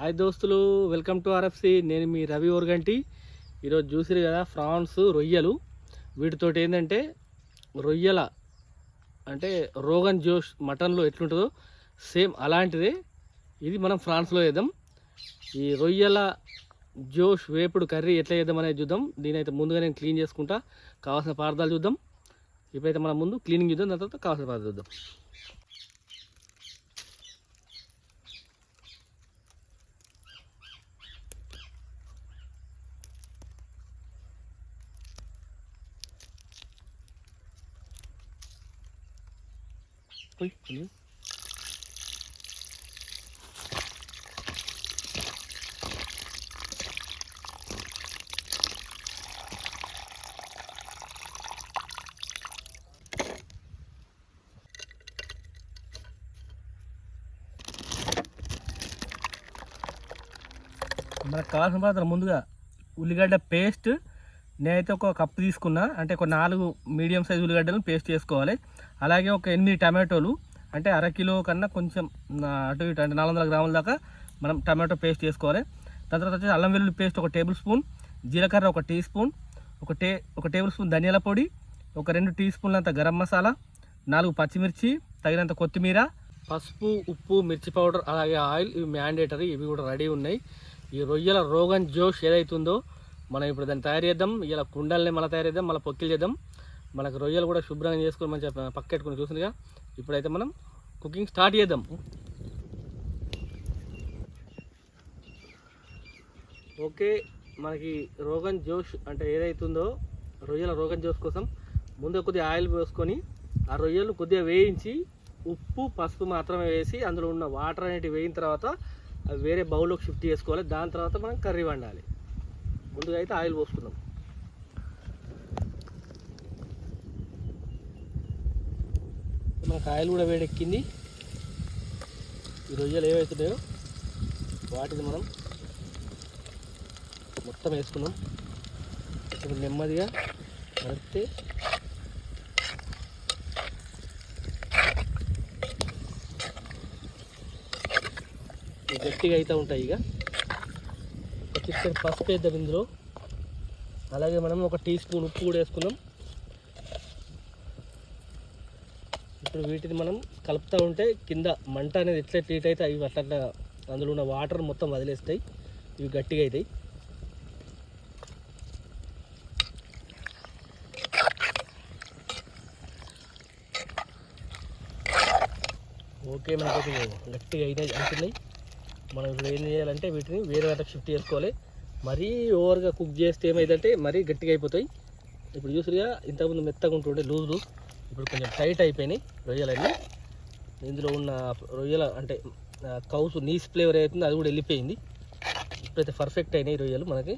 Hi దోస్తులు welcome to RFC. నేను మీ రవి ఓర్గంటి. ఈరోజు చూసిరు కదా ఫ్రాన్స్ రొయ్యలు. వీటితోటి ఏంటంటే రొయ్యల అంటే రోగన్ జోష్ మటన్లో ఎట్లుంటుందో సేమ్ అలాంటిదే. ఇది మనం ఫ్రాన్స్లో వేద్దాం ఈ రొయ్యల జోష్ వేపుడు కర్రీ ఎట్లా వేద్దాం అనేది చూద్దాం. దీనైతే ముందుగా నేను క్లీన్ చేసుకుంటా. కావాల్సిన పదార్థాలు చూద్దాం. ఇప్పుడైతే మనం ముందు క్లీనింగ్ చూద్దాం. దాని తర్వాత కావాల్సిన పదార్థాలు చూద్దాం. పోయి కొన్ని. మనకు కావాల్సిన పదార్థాలు ముందుగా ఉల్లిగడ్డ పేస్ట్ నేనైతే ఒక కప్పు తీసుకున్నా. అంటే ఒక నాలుగు మీడియం సైజ్ ఉల్లిగడ్డలను పేస్ట్ చేసుకోవాలి. అలాగే ఒక ఎనిమిది టమాటోలు అంటే అర కిలో కన్నా కొంచెం అటు ఇటు అంటే నాలుగు వందల గ్రాముల దాకా మనం టమాటో పేస్ట్ చేసుకోవాలి. దాని తర్వాత వచ్చేసి అల్లం వెల్లుల్లి పేస్ట్ ఒక టేబుల్ స్పూన్ జీలకర్ర ఒక టీ స్పూన్ ఒక టే ఒక టేబుల్ స్పూన్ ధనియాల పొడి ఒక రెండు టీ స్పూన్లంత గరం మసాలా నాలుగు పచ్చిమిర్చి తగినంత కొత్తిమీర పసుపు ఉప్పు మిర్చి పౌడర్ అలాగే ఆయిల్ ఇవి మ్యాండేటరీ ఇవి కూడా రెడీ ఉన్నాయి. ఈ రొయ్యల రోగన్ జోష్ ఏదైతుందో మనం ఇప్పుడు దాన్ని తయారు చేద్దాం ఇలా కుండల్ని మళ్ళీ తయారు చేద్దాం మళ్ళీ పొక్కిలు చేద్దాం. మనకు రొయ్యలు కూడా శుభ్రంగా చేసుకొని మంచిగా పక్కెట్టుకుని చూసిందిగా ఇప్పుడైతే మనం కుకింగ్ స్టార్ట్ చేద్దాం. ఓకే మనకి రోగన్ జోష్ అంటే ఏదైతుందో రొయ్యల రోగన్ జోష్ కోసం ముందు కొద్దిగా ఆయిల్ పోసుకొని ఆ రొయ్యలు కొద్దిగా వేయించి ఉప్పు పసుపు మాత్రమే వేసి అందులో ఉన్న వాటర్ అనేటివి వేయిన తర్వాత అవి వేరే బౌల్లోకి షిఫ్ట్ చేసుకోవాలి. దాని తర్వాత మనం కర్రీ వండాలి. ముందుగా అయితే ఆయిల్ పోసుకుందాం. మనకు ఆయిల్ కూడా వేడెక్కింది. ఈ రొయ్యలు ఏవైతున్నాయో వాటిని మనం మొత్తం వేసుకున్నాం ఇప్పుడు నెమ్మదిగా కలిపితే గట్టిగా అయితే ఉంటాయి ఇక. ఒక చిక్కటి పసుపు వేద్దాం ఇందులో. అలాగే మనం ఒక టీ స్పూన్ ఉప్పు కూడా వేసుకుందాం. ఇప్పుడు వీటిని మనం కలుపుతూ ఉంటే కింద మంట అనేది ఎట్లా ట్రీట్ అయితే అవి అట్లా అందులో ఉన్న వాటర్ మొత్తం వదిలేస్తాయి. ఇవి గట్టిగా అవుతాయి. ఓకే మనకైతే గట్టిగా అయినాయి అంటున్నాయి. మనం ఇప్పుడు ఏం చేయాలంటే వీటిని వేరే వాటికి షిఫ్ట్ చేసుకోవాలి. మరీ ఓవర్గా కుక్ చేస్తే ఏమైందంటే మరీ గట్టిగా అయిపోతాయి. ఇప్పుడు చూసిగా ఇంతకుముందు మెత్తగా ఉంటుండే లూజ్ లూజ్ ఇప్పుడు కొంచెం టైట్ అయిపోయినాయి రొయ్యలన్నీ. ఇందులో ఉన్న రొయ్యల అంటే కౌసు నీస్ ఫ్లేవర్ అవుతుంది అది కూడా వెళ్ళిపోయింది. ఇప్పుడైతే పర్ఫెక్ట్ అయినాయి రొయ్యలు మనకి.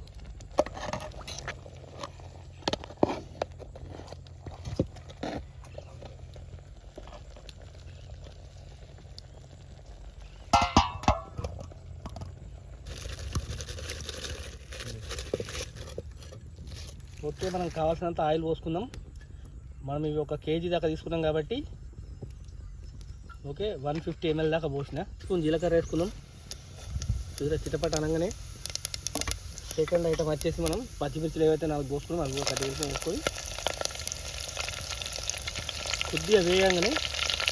ఓకే మనం కావాల్సినంత ఆయిల్ పోసుకుందాం. మనం ఇవి ఒక కేజీ దాకా తీసుకున్నాం కాబట్టి ఓకే వన్ ఫిఫ్టీ ఎంఎల్ దాకా పోసిన. స్పూన్ జీలకర్ర వేసుకుందాం. చూసారా చిటపట అనగానే సెకండ్ ఐటమ్ వచ్చేసి మనం పచ్చిమిర్చిలు ఏవైతే నాలుగు పోసుకున్నాం అవి ఒక వేసుకొని వేసుకొని కొద్దిగా వేయంగానే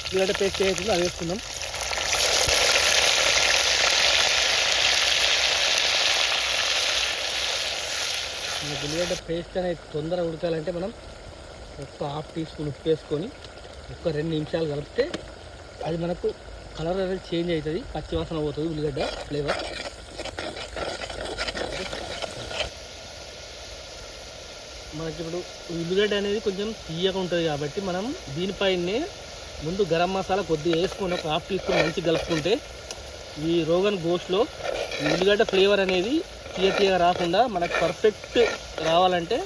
ఉల్లిగడ్డ పేస్ట్ వేయకుండా అది వేసుకుందాం. మనకి ఉల్లిగడ్డ పేస్ట్ అనేది తొందరగా ఉడకాలంటే మనం ఒక్క హాఫ్ టీ స్పూన్ ఉప్పు వేసుకొని ఒక్క రెండు నిమిషాలు కలిపితే అది మనకు కలర్ అనేది చేంజ్ అవుతుంది పచ్చి వాసన పోతుంది ఉల్లిగడ్డ ఫ్లేవర్ మనకి ఇప్పుడు ఉల్లిగడ్డ అనేది కొంచెం తీయగా ఉంటుంది కాబట్టి మనం దీనిపైనే ముందు గరం మసాలా కొద్దిగా వేసుకొని ఒక హాఫ్ టీ స్పూన్ మంచి కలుపుకుంటే ఈ రోగన్ గోష్లో ఉల్లిగడ్డ ఫ్లేవర్ అనేది తీయ తీయగా రాకుండా మనకు పర్ఫెక్ట్ రావాలంటే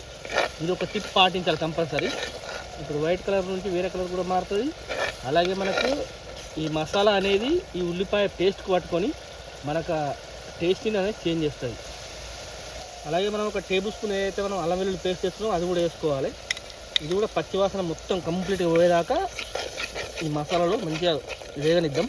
ఇది ఒక టిప్ పాటించాలి కంపల్సరీ. ఇప్పుడు వైట్ కలర్ నుంచి వేరే కలర్ కూడా మారుతుంది. అలాగే మనకు ఈ మసాలా అనేది ఈ ఉల్లిపాయ పేస్ట్కి పట్టుకొని మనకు టేస్టీని అనేది చేంజ్ చేస్తుంది. అలాగే మనం ఒక టేబుల్ స్పూన్ ఏదైతే మనం అల్లం వెల్లుల్లి పేస్ట్ చేస్తున్నామో అది కూడా వేసుకోవాలి. ఇది కూడా పచ్చివాసన మొత్తం కంప్లీట్గా పోయేదాకా ఈ మసాలాలో మంచిగా వేగనిద్దాం.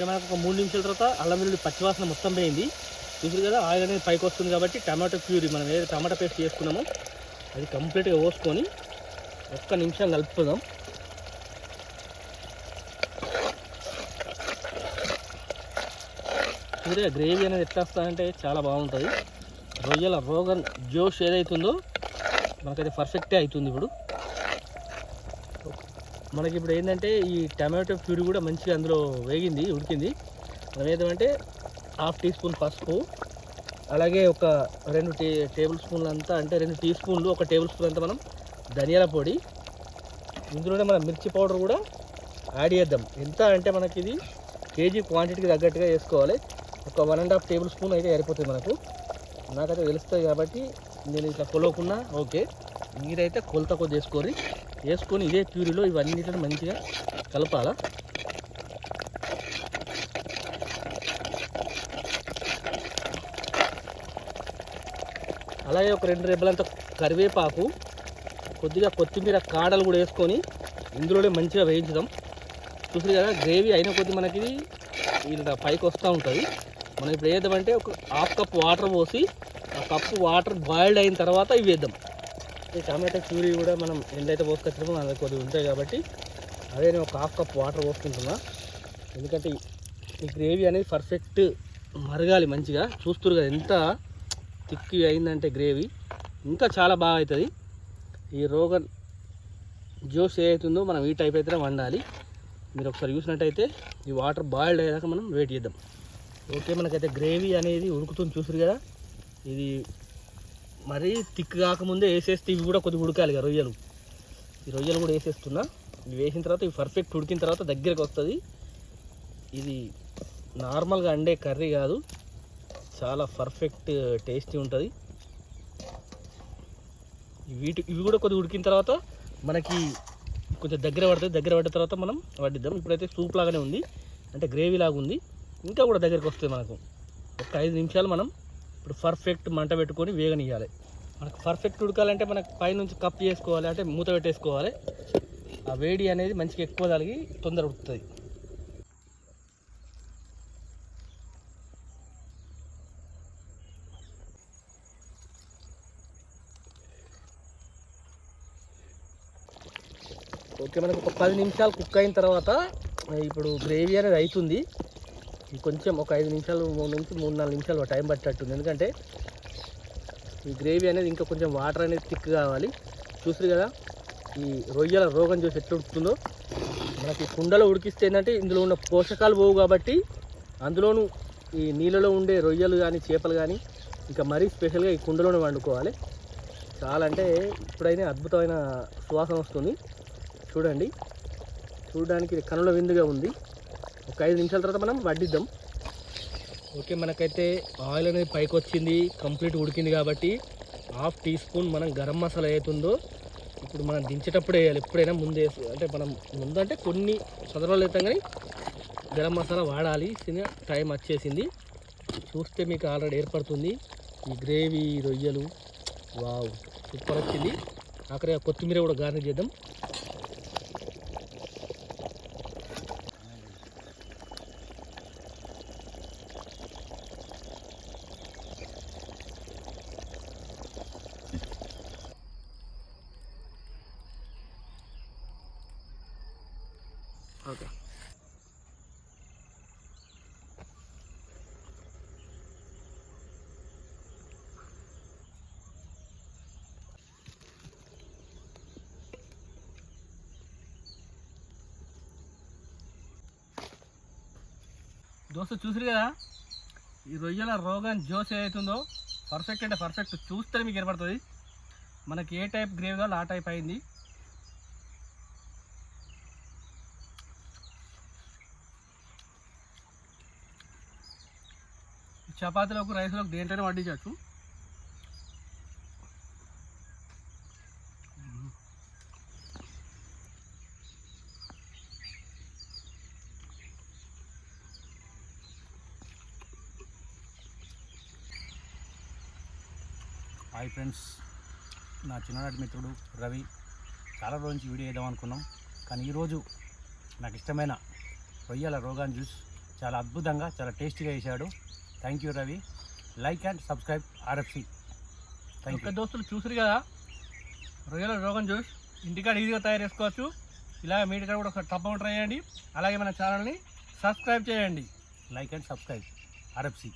ఓకే మనకు ఒక మూడు నిమిషాల తర్వాత అల్లం వెల్లుల్లి పచ్చివాసన మొత్తం పోయింది. చూసారు కదా ఆయిల్ అనేది పైకి వస్తుంది కాబట్టి టమాటో ప్యూరీ మనం ఏదైతే టమాటా పేస్ట్ చేసుకున్నామో అది కంప్లీట్గా పోసుకొని ఒక్క నిమిషం కలుపుకుందాం చూడే గ్రేవీ అనేది ఎట్లా వస్తుందంటే చాలా బాగుంటుంది. రొయ్యల రోగన్ జోష్ ఏదైతుందో మనకైతే పర్ఫెక్టే అవుతుంది ఇప్పుడు. మనకి ఇప్పుడు ఏంటంటే ఈ టమాటో ప్యూరీ కూడా మంచిగా అందులో వేగింది ఉడికింది. మనం ఏదంటే హాఫ్ టీ స్పూన్ పసుపు అలాగే ఒక రెండు టీ టేబుల్ స్పూన్లు అంతా అంటే రెండు టీ స్పూన్లు ఒక టేబుల్ స్పూన్ అంతా మనం ధనియాల పొడి ఇందులోనే మనం మిర్చి పౌడర్ కూడా యాడ్ చేద్దాం. ఎంత అంటే మనకి ఇది కేజీ క్వాంటిటీకి తగ్గట్టుగా వేసుకోవాలి. ఒక one and half tablespoon అయితే సరిపోతుంది మనకు. నాకైతే తెలుస్తుంది కాబట్టి నేను ఇట్లా కొలవకున్నా ఓకే. మీరైతే కొలత కొద్ది వేసుకోరి వేసుకొని ఇదే ప్యూరీలో ఇవన్నిటిని మంచిగా కలపాలా. అలాగే ఒక రెండు రెబ్బలంత కరివేపాకు కొద్దిగా కొత్తిమీర కాడలు కూడా వేసుకొని ఇందులోనే మంచిగా వేయించుదాం. చూసారు కదా గ్రేవీ అయిన కొద్ది మనకి ఇలా పైకి వస్తూ ఉంటుంది. మనం ఇప్పుడు వేద్దామంటే ఒక హాఫ్ కప్ వాటర్ పోసి ఆ కప్పు వాటర్ బాయిల్డ్ అయిన తర్వాత ఇవి వేద్దాం. ఈ టమాటా ప్యూరీ కూడా మనం ఎంతైతే పోసుకొచ్చినామో అది కొద్ది ఉంటాయి కాబట్టి అదే నేను ఒక హాఫ్ కప్ వాటర్ పోసుకుంటున్నా. ఎందుకంటే ఈ- ఈ గ్రేవీ అనేది పర్ఫెక్ట్ మరగాలి మంచిగా. చూస్తురు కదా ఎంత తిక్కి అయిందంటే గ్రేవీ. ఇంకా చాలా బాగా అవుతుంది. ఈ రోగన్ జ్యూస్ ఏదైతుందో మనం ఈ టైప్ అయితేనే వండాలి. మీరు ఒకసారి చూసినట్టయితే ఈ వాటర్ బాయిల్డ్ అయ్యాక మనం వెయిట్ చేద్దాం. ఓకే మనకైతే గ్రేవీ అనేది ఉడుకుతుంది చూసారు కదా. ఇది మరీ థిక్ కాకముందే వేసేస్తే ఇవి కూడా కొద్దిగా ఉడకాలి కదా రొయ్యలు. ఈ రొయ్యలు కూడా వేసేస్తున్నా. ఇవి వేసిన తర్వాత ఇవి పర్ఫెక్ట్ ఉడికిన తర్వాత దగ్గరికి వస్తుంది. ఇది నార్మల్గా అండే కర్రీ కాదు. చాలా పర్ఫెక్ట్ టేస్టీ ఉంటుంది. వీటి ఇవి కూడా కొద్దిగా ఉడికిన తర్వాత మనకి కొంచెం దగ్గర పడుతుంది. దగ్గర పడిన తర్వాత మనం వడ్డిద్దాం. ఇప్పుడైతే సూప్ లాగానే ఉంది. అంటే గ్రేవీ లాగా ఉంది. ఇంకా కూడా దగ్గరికి వస్తుంది మనకు. ఒక ఐదు నిమిషాలు మనం ఇప్పుడు పర్ఫెక్ట్ మంట పెట్టుకొని వేగనియాలి మనకు పర్ఫెక్ట్ ఉడకాలంటే మనకు పైనుంచి కప్ చేసుకోవాలి అంటే మూత పెట్టేసుకోవాలి. ఆ వేడి అనేది మంచిగా ఎక్కువ తగిలి తొందర ఉడుతుంది ఓకే మనకు ఒక పది నిమిషాలు కుక్ అయిన తర్వాత ఇప్పుడు గ్రేవీ అనేది అవుతుంది కొంచెం ఒక ఐదు నిమిషాలు మూడు నుంచి మూడు నాలుగు నిమిషాలు టైం పట్టేటట్టుంది. ఎందుకంటే ఈ గ్రేవీ అనేది ఇంకా కొంచెం వాటర్ అనేది థిక్ కావాలి. చూసారు కదా ఈ రొయ్యల రోగం చూసి ఎట్లా ఉడుకుతుందో మనకి కుండలో ఉడికిస్తే ఏంటంటే ఇందులో ఉన్న పోషకాలు పోవు కాబట్టి అందులోనూ ఈ నీళ్ళలో ఉండే రొయ్యలు కానీ చేపలు కానీ ఇంకా మరీ స్పెషల్గా ఈ కుండలోనే వండుకోవాలి. చాలా అంటే ఇప్పుడైనా అద్భుతమైన సువాసన వస్తుంది. చూడండి. చూడడానికి కనుల విందుగా ఉంది. ఒక ఐదు నిమిషాల తర్వాత మనం వడ్డిద్దాం. ఓకే మనకైతే ఆయిల్ అనేది పైకి వచ్చింది కంప్లీట్ ఉడికింది కాబట్టి హాఫ్ టీ స్పూన్ మనం గరం మసాలా అవుతుందో ఇప్పుడు మనం దించేటప్పుడు వేయాలి. ఎప్పుడైనా ముందే అంటే మనం ముందంటే కొన్ని సందర్భాలు అవుతాం కానీ గరం మసాలా వాడాలి. టైం వచ్చేసింది. చూస్తే మీకు ఆల్రెడీ ఏర్పడుతుంది. ఈ గ్రేవీ రొయ్యలు వావ్ సూపర్ వచ్చింది. అక్కడ కొత్తిమీర కూడా గార్నిష్ చేద్దాం. దోశ చూసారు కదా? ఈ రొయ్యల రోగం జోస్ ఏదైతుందో పర్ఫెక్ట్ అంటే పర్ఫెక్ట్ చూస్తే మీకు ఏర్పడుతుంది మనకి ఏ టైప్ గ్రేవీ కావాలో ఆ టైప్ అయింది. చపాతీలకు రైస్లోకి దేంట్లోనే వడ్డించవచ్చు. హాయ్ ఫ్రెండ్స్ నా చిన్ననాటి మిత్రుడు రవి. చాలా రోజు నుంచి వీడియో వేద్దాం అనుకున్నాం. కానీ ఈరోజు నాకు ఇష్టమైన రొయ్యల రోగాన్ జ్యూస్ చాలా అద్భుతంగా చాలా టేస్టీగా చేశాడు. Thank you Ravi. Like and subscribe RFC thank you దోస్తులు చూసారు కదా? రొయ్యల రోగన్ జ్యూస్ ఇంటికాడ ఈజీగా తయారు చేసుకోవచ్చు. ఇలా మీ ఇంటికాడ కూడా ఒకసారి తప్పకుండా ట్రై చేయండి. అలాగే మన ఛానల్ని సబ్స్క్రైబ్ చేయండి. Like and subscribe RFC